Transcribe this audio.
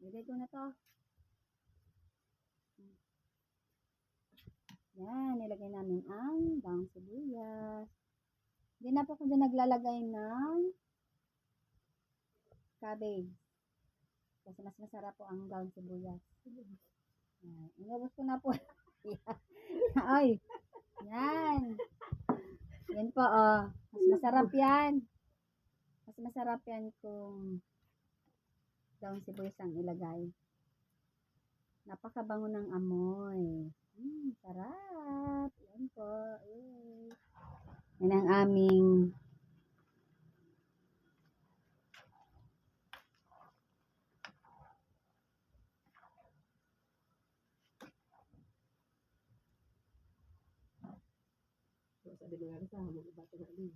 Lagay ko na to. Yan, nilagay namin ang daong sibuyas. Hindi na po ako dyan naglalagay ng cabbage. Kasi mas masarap po ang daong sibuyas. Yan. Inubos ko na po. Ay. Yan. Yan po, oh. Mas masarap yan. Mas masarap yan kung daong sibuyas ang ilagay. Napakabango ng amoy. Mm, sarap. Yan po. Yay. Yan ang aming mo nga sa hamon, bato na din.